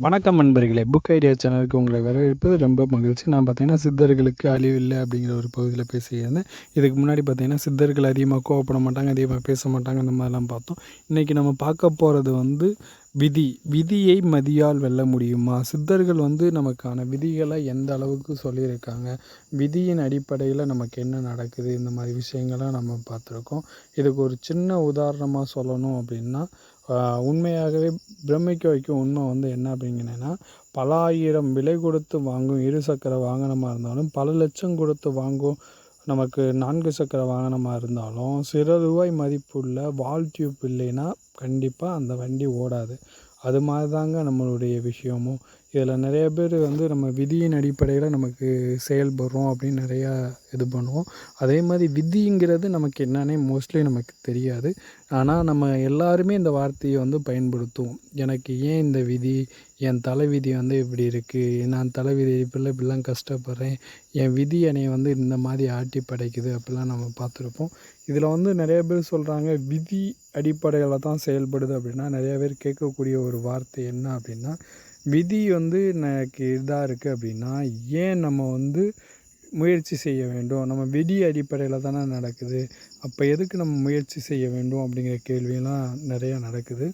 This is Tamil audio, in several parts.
வணக்கம் நண்பர்களே. புக் ஐடியா சேனலுக்கு உங்களை வரவேற்பது ரொம்ப மகிழ்ச்சி. நான் பார்த்தீங்கன்னா சித்தர்களுக்கு அழிவு இல்லை அப்படிங்கிற ஒரு பகுதியில் பேசியிருந்தேன். இதுக்கு முன்னாடி பார்த்தீங்கன்னா சித்தர்கள் அதிகமாக கோவப்பட மாட்டாங்க அதிகமாக பேச மாட்டாங்க அந்த மாதிரிலாம் பார்த்தோம். இன்றைக்கி நம்ம பார்க்க போகிறது வந்து விதி. விதியை மதியால் வெல்ல முடியுமா? சித்தர்கள் வந்து நமக்கான விதிகளை எந்த அளவுக்கு சொல்லியிருக்காங்க? விதியின் அடிப்படையில் நமக்கு என்ன நடக்குது? இந்த மாதிரி விஷயங்கள்லாம் நம்ம பார்த்துருக்கோம். இதுக்கு ஒரு சின்ன உதாரணமாக சொல்லணும் அப்படின்னா உண்மையாகவே பிரமிக்க வைக்கும் உண்மை வந்து என்ன அப்படிங்கன்னா பல ஆயிரம் விலை கொடுத்து வாங்கும் இரு சக்கர வாகனமாக இருந்தாலும் பல லட்சம் கொடுத்து வாங்கும் நமக்கு நான்கு சக்கர வாகனமாக இருந்தாலும் சில ரூபாய் மதிப்புள்ள வால் டியூப் இல்லைன்னா கண்டிப்பாக அந்த வண்டி ஓடாது. அது மாதிரி தாங்க நம்மளுடைய விஷயமும். இதில் நிறைய பேர் வந்து நம்ம விதியின் அடிப்படையில் நமக்கு செயல்படுறோம் அப்படின்னு நிறையா இது பண்ணுவோம். அதே மாதிரி விதிங்கிறது நமக்கு என்னன்னே மோஸ்ட்லி நமக்கு தெரியாது. ஆனால் நம்ம எல்லாருமே இந்த வார்த்தையை வந்து பயன்படுத்துவோம். எனக்கு ஏன் இந்த விதி? என் தலைவிதி வந்து இப்படி இருக்குது நான் தலை விதி இப்படிலாம் இப்படிலாம் கஷ்டப்படுறேன். என் விதி என்னை வந்து இந்த மாதிரி ஆட்டி படைக்குது அப்படிலாம் நம்ம பார்த்துருப்போம். இதில் வந்து நிறைய பேர் சொல்கிறாங்க விதி அடிப்படையில் தான் செயல்படுது அப்படின்னா நிறைய பேர் கேட்கக்கூடிய ஒரு வார்த்தை என்ன அப்படின்னா விதி வந்து எனக்கு இதாக இருக்குது அப்படின்னா ஏன் நம்ம வந்து முயற்சி செய்ய வேண்டும்? நம்ம விதி அடிப்படையில் தானே நடக்குது. அப்போ எதுக்கு நம்ம முயற்சி செய்ய வேண்டும் அப்படிங்கிற கேள்வியெல்லாம் நிறையா நடக்குது.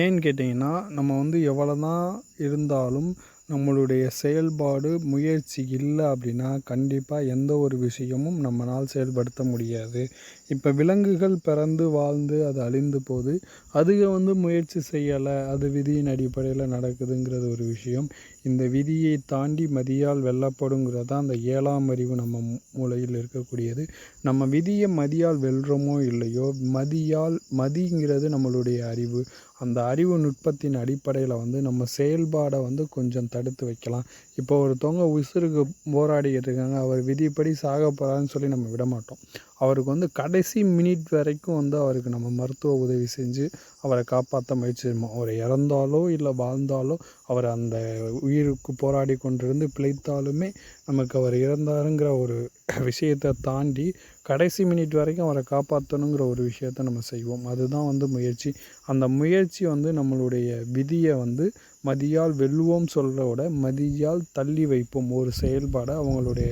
ஏன்னு கேட்டிங்கன்னா நம்ம வந்து எவ்வளோ தான் இருந்தாலும் நம்மளுடைய செயல்பாடு முயற்சி இல்லை அப்படின்னா கண்டிப்பாக எந்த ஒரு விஷயமும் நம்மளால் செயல்படுத்த முடியாது. இப்போ விலங்குகள் பிறந்து வாழ்ந்து அது அழிந்து போது அதுக வந்து முயற்சி செய்யலை? அது விதியின் அடிப்படையில் நடக்குதுங்கிறது ஒரு விஷயம். இந்த விதியை தாண்டி மதியால் வெல்லப்படுங்கிறது தான் அந்த ஏழாம் அறிவு நம்ம மூளையில் இருக்கக்கூடியது. நம்ம விதியை மதியால் வெல்றோமோ இல்லையோ மதியால் மதிங்கிறது நம்மளுடைய அறிவு. அந்த அறிவு நுட்பத்தின் அடிப்படையில் வந்து நம்ம செயல்பாடை வந்து கொஞ்சம் தடுத்து வைக்கலாம். இப்போ ஒருத்தவங்க உசுருக்கு போராடிக்கிட்டு இருக்காங்க அவர் விதிப்படி சாக போகிறாருன்னு சொல்லி நம்ம விட மாட்டோம் அவருக்கு வந்து கடைசி மினிட் வரைக்கும் வந்து அவருக்கு நம்ம மருத்துவ உதவி செஞ்சு அவரை காப்பாற்ற முயற்சி செய்வோம். அவர் இறந்தாலோ இல்லை வாழ்ந்தாலோ அவர் அந்த உயிருக்கு போராடி கொண்டிருந்து பிழைத்தாலுமே நமக்கு அவர் இறந்தாருங்கிற ஒரு விஷயத்தை தாண்டி கடைசி மினிட் வரைக்கும் அவரை காப்பாற்றணுங்கிற ஒரு விஷயத்த நம்ம செய்வோம். அதுதான் வந்து முயற்சி. அந்த முயற்சி வந்து நம்மளுடைய விதியை வந்து மதியால் வெல்லுவோம் சொல்கிறத மதியால் தள்ளி வைப்போம். ஒரு செயல்பாடை அவங்களுடைய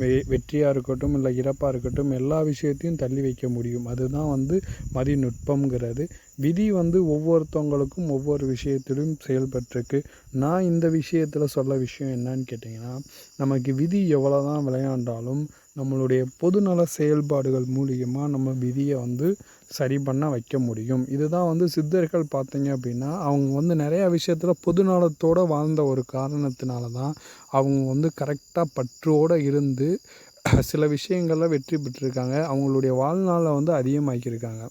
வெ வெற்றியாக இருக்கட்டும் இல்லை இறப்பாக இருக்கட்டும் எல்லா விஷயத்தையும் தள்ளி வைக்க முடியும். அதுதான் வந்து மதிநுட்பம்ங்கிறது. விதி வந்து ஒவ்வொருத்தவங்களுக்கும் ஒவ்வொரு விஷயத்திலும் செயல்பட்டிருக்கு. நான் இந்த விஷயத்தில் சொல்ல விஷயம் என்னன்னு கேட்டிங்கன்னா நமக்கு விதி எவ்வளோ தான் விளையாண்டாலும் நம்மளுடைய பொதுநல செயல்பாடுகள் மூலியமாக நம்ம விதியை வந்து சரி பண்ண வைக்க முடியும். இதுதான் வந்து சித்தர்கள் பார்த்தீங்க அப்படின்னா அவங்க வந்து நிறையா விஷயத்தில் பொதுநலத்தோடு வாழ்ந்த ஒரு காரணத்தினால தான் அவங்க வந்து கரெக்டாக பற்றோடு இருந்து சில விஷயங்களில் வெற்றி பெற்றிருக்காங்க. அவங்களுடைய வாழ்நாளை வந்து அதிகமாக்கியிருக்காங்க.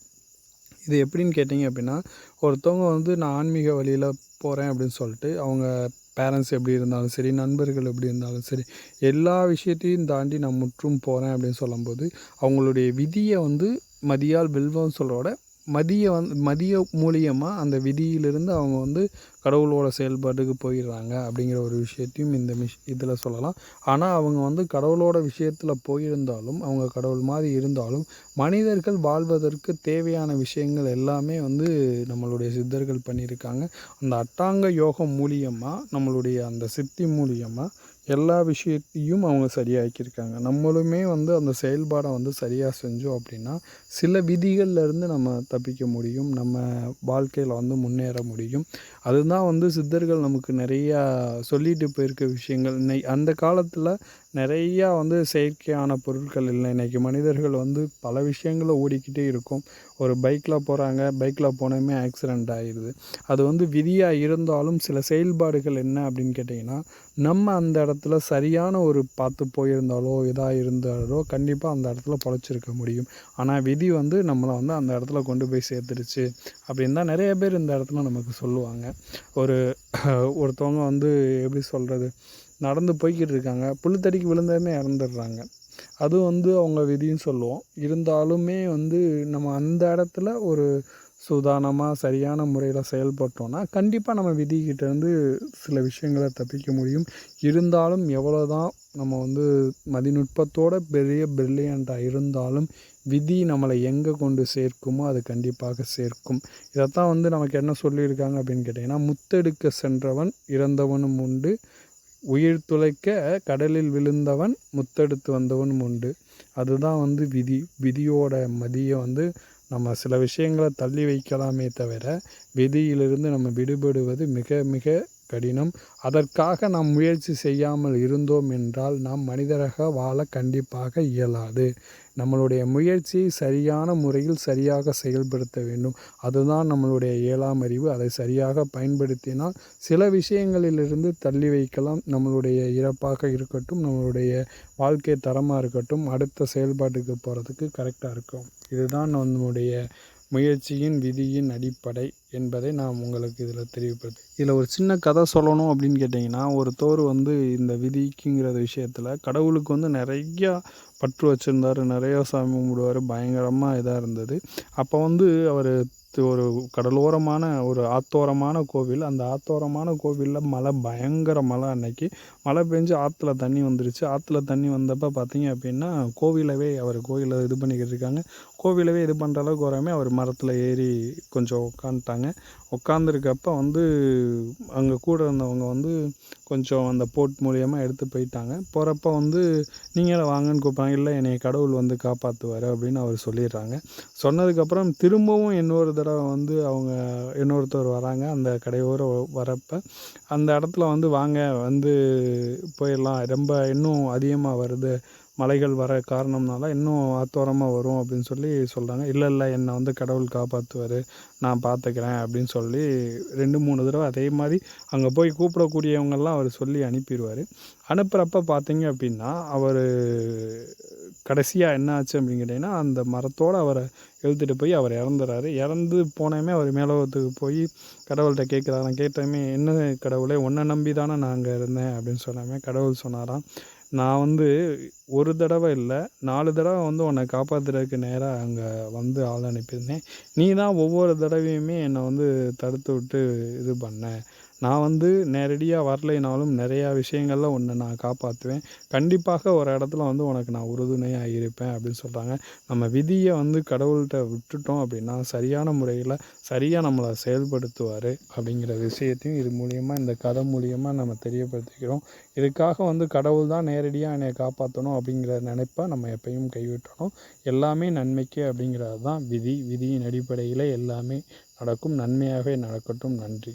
இது எப்படின்னு கேட்டிங்க அப்படின்னா ஒருத்தவங்க வந்து நான் ஆன்மீக வழியில் போகிறேன் அப்படின்னு சொல்லிட்டு அவங்க பேரண்ட்ஸ் எப்படி இருந்தாலும் சரி நண்பர்கள் எப்படி இருந்தாலும் சரி எல்லா விஷயத்தையும் தாண்டி நான் முற்றும் போகிறேன் அப்படின்னு சொல்லும்போது அவங்களுடைய விதியை வந்து மதியால் வெல்வம் சொல்கிறோட மதிய வந் மதிய மூலியமாக அந்த விதியிலிருந்து அவங்க வந்து கடவுளோட செயல்பாட்டுக்கு போயிடுறாங்க அப்படிங்கிற ஒரு விஷயத்தையும் இந்த மிஷ் இதில் சொல்லலாம். ஆனால் அவங்க வந்து கடவுளோட விஷயத்தில் போயிருந்தாலும் அவங்க கடவுள் மாதிரி இருந்தாலும் மனிதர்கள் வாழ்வதற்கு தேவையான விஷயங்கள் எல்லாமே வந்து நம்மளுடைய சித்தர்கள் பண்ணியிருக்காங்க. அந்த அட்டாங்க யோகம் மூலியமாக நம்மளுடைய அந்த சித்தி மூலியமாக எல்லா விஷயத்தையும் அவங்க சரியாக்கியிருக்காங்க. நம்மளுமே வந்து அந்த செயல்பாடை வந்து சரியாக செஞ்சோம் அப்படின்னா சில விதிகள்லேருந்து நம்ம தப்பிக்க முடியும். நம்ம வாழ்க்கையில் வந்து முன்னேற முடியும். அதுதான் வந்து சித்தர்கள் நமக்கு நிறையா சொல்லிட்டு போயிருக்க விஷயங்கள். அந்த காலத்தில் நிறையா வந்து செயற்கையான பொருட்கள் இல்லை. இன்றைக்கி மனிதர்கள் வந்து பல விஷயங்கள ஓடிக்கிட்டே இருக்கும். ஒரு பைக்கில் போகிறாங்க பைக்கில் போனதுமே ஆக்சிடெண்ட் ஆகிடுது அது வந்து விதியாக இருந்தாலும் சில செயல்பாடுகள் என்ன அப்படின்னு கேட்டிங்கன்னா நம்ம அந்த இடத்துல சரியான ஒரு பார்த்து போயிருந்தாலோ இதாக இருந்தாலோ கண்டிப்பாக அந்த இடத்துல பொழைச்சிருக்க முடியும். ஆனால் விதி வந்து நம்மளை வந்து அந்த இடத்துல கொண்டு போய் சேர்த்துருச்சு அப்படின்னு தான் நிறைய பேர் இந்த இடத்துல நமக்கு சொல்லுவாங்க. ஒரு ஒருத்தவங்க வந்து எப்படி சொல்கிறது நடந்து போய்கிட்டு இருக்காங்க புழுத்தடிக்கு விழுந்ததுமே இறந்துடுறாங்க. அது வந்து அவங்க விதின்னு சொல்லுவோம். இருந்தாலுமே வந்து நம்ம அந்த இடத்துல ஒரு சுதானமாக சரியான முறையில் செயல்பட்டோன்னா கண்டிப்பாக நம்ம விதிக்கிட்டேருந்து சில விஷயங்களை தப்பிக்க முடியும். இருந்தாலும் எவ்வளோ தான் நம்ம வந்து மதிநுட்பத்தோட பெரிய பிரில்லியண்ட்டாக இருந்தாலும் விதி நம்மளை எங்கே கொண்டு சேர்க்குமோ அது கண்டிப்பாக சேர்க்கும். இதைத்தான் வந்து நமக்கு என்ன சொல்லியிருக்காங்க அப்படின்னு கேட்டிங்கன்னா முத்தெடுக்க சென்றவன் இறந்தவனும் உண்டு உயிர் துளைக்க கடலில் விழுந்தவன் முத்தெடுத்து வந்தவனும் உண்டு. அதுதான் வந்து விதி. விதியோட மதியை வந்து நம்ம சில விஷயங்களை தள்ளி வைக்கலாமே தவிர விதியிலிருந்து நம்ம விடுபடுவது மிக மிக கடினம். அதற்காக நாம் முயற்சி செய்யாமல் இருந்தோம் என்றால் நாம் மனிதராக வாழ கண்டிப்பாக இயலாது. நம்மளுடைய முயற்சியை சரியான முறையில் சரியாக செயல்படுத்த வேண்டும். அதுதான் நம்மளுடைய ஏழாம் அறிவு. அதை சரியாக பயன்படுத்தினால் சில விஷயங்களிலிருந்து தள்ளி வைக்கலாம். நம்மளுடைய இறப்பாக இருக்கட்டும் நம்மளுடைய வாழ்க்கை தரமாக இருக்கட்டும் அடுத்த செயல்பாட்டுக்கு போகிறதுக்கு கரெக்டாக இருக்கும். இதுதான் நம்முடைய முயற்சியின் விதியின் அடிப்படை. என்பதை நான் உங்களுக்கு இதில் தெரிவிப்பது இதில் ஒரு சின்ன கதை சொல்லணும் அப்படின்னு கேட்டிங்கன்னா ஒருத்தவர் வந்து இந்த விதிக்குங்கிற விஷயத்தில் கடவுளுக்கு வந்து நிறையா பற்று வச்சுருந்தார் நிறையா சாமி கும்பிடுவார் பயங்கரமாக இதாக இருந்தது. அப்போ வந்து அவர் ஒரு கடலோரமான ஒரு ஆத்தோரமான கோவில் அந்த ஆத்தோரமான கோவிலில் மழை பயங்கர மழை அன்னைக்கு. மழை பெஞ்சு ஆற்றுல தண்ணி வந்துருச்சு. ஆற்றுல தண்ணி வந்தப்போ பார்த்தீங்க அப்படின்னா கோவிலவே அவர் கோவிலை இது பண்ணிக்கிட்டு இருக்காங்க. கோவிலவே இது பண்ணுற அளவுக்கு வராமல் அவர் மரத்தில் ஏறி கொஞ்சம் உட்காந்துட்டாங்க. உட்காந்துருக்கப்ப வந்து அங்கே கூட இருந்தவங்க வந்து கொஞ்சம் அந்த போட் மூலியமாக எடுத்து போயிட்டாங்க. போகிறப்ப வந்து நீங்களும் வாங்கன்னு கூப்பிட்றாங்க. இல்லை என்னை கடவுள் வந்து காப்பாற்றுவார் அப்படின்னு அவர் சொல்லிடுறாங்க. சொன்னதுக்கப்புறம் திரும்பவும் இன்னொரு தடவை வந்து அவங்க இன்னொருத்தர் வராங்க. அந்த கடையோர வரப்போ அந்த இடத்துல வந்து வாங்க வந்து போயிடலாம். ரொம்ப இன்னும் அதிகமாக வருது. மலைகள் வர காரணம்னால இன்னும் ஆத்தோரமாக வரும் அப்படின்னு சொல்லி சொல்கிறாங்க இல்லை இல்லை என்னை வந்து கடவுள் காப்பாற்றுவார் நான் பார்த்துக்கிறேன் அப்படின்னு சொல்லி ரெண்டு மூணு தடவை அதே மாதிரி அங்கே போய் கூப்பிடக்கூடியவங்கெல்லாம் அவர் சொல்லி அனுப்பிடுவார் அனுப்புகிறப்ப பார்த்தீங்க அப்படின்னா அவர் கடைசியாக என்ன ஆச்சு அப்படின்னு கேட்டிங்கன்னா அந்த மரத்தோடு அவரை எழுத்துட்டு போய் அவர் இறந்துறாரு. இறந்து போனேமே அவர் மேலோகத்துக்கு போய் கடவுள்கிட்ட கேட்குறாராம் கேட்டோமே என்ன கடவுளே உன்னை நம்பி தானே நான் அங்கே இருந்தேன்? அப்படின்னு சொன்னாமே கடவுள் சொன்னாராம். நான் வந்து ஒரு தடவை இல்லை நாலு தடவை வந்து உன்னை காப்பாற்றுறதுக்கு நேராக அங்கே வந்து ஆள் அனுப்பியிருந்தேன். நீ தான் ஒவ்வொரு தடவையுமே என்னை வந்து தடுத்து விட்டு இது பண்ண. நான் வந்து நேரடியாக வரலைனாலும் நிறையா விஷயங்களில் ஒன்று நான் காப்பாற்றுவேன் கண்டிப்பாக ஒரு இடத்துல வந்து உனக்கு நான் உறுதுணையாக இருப்பேன் அப்படின்னு சொல்கிறாங்க நம்ம விதியை வந்து கடவுள்கிட்ட விட்டுட்டோம் அப்படின்னா சரியான முறையில் சரியாக நம்மளை செயல்படுத்துவார் அப்படிங்கிற விஷயத்தையும் இது மூலியமாக இந்த கதை மூலியமாக நம்ம தெரியப்படுத்திக்கிறோம். இதுக்காக வந்து கடவுள் தான் நேரடியாக என்னை காப்பாற்றணும் அப்படிங்கிற நினைப்பை நம்ம எப்பயும் கைவிட்டணும். எல்லாமே நன்மைக்கு அப்படிங்கிறது தான் விதி. விதியின் அடிப்படையில் எல்லாமே நடக்கும். நன்மையாகவே நடக்கட்டும். நன்றி.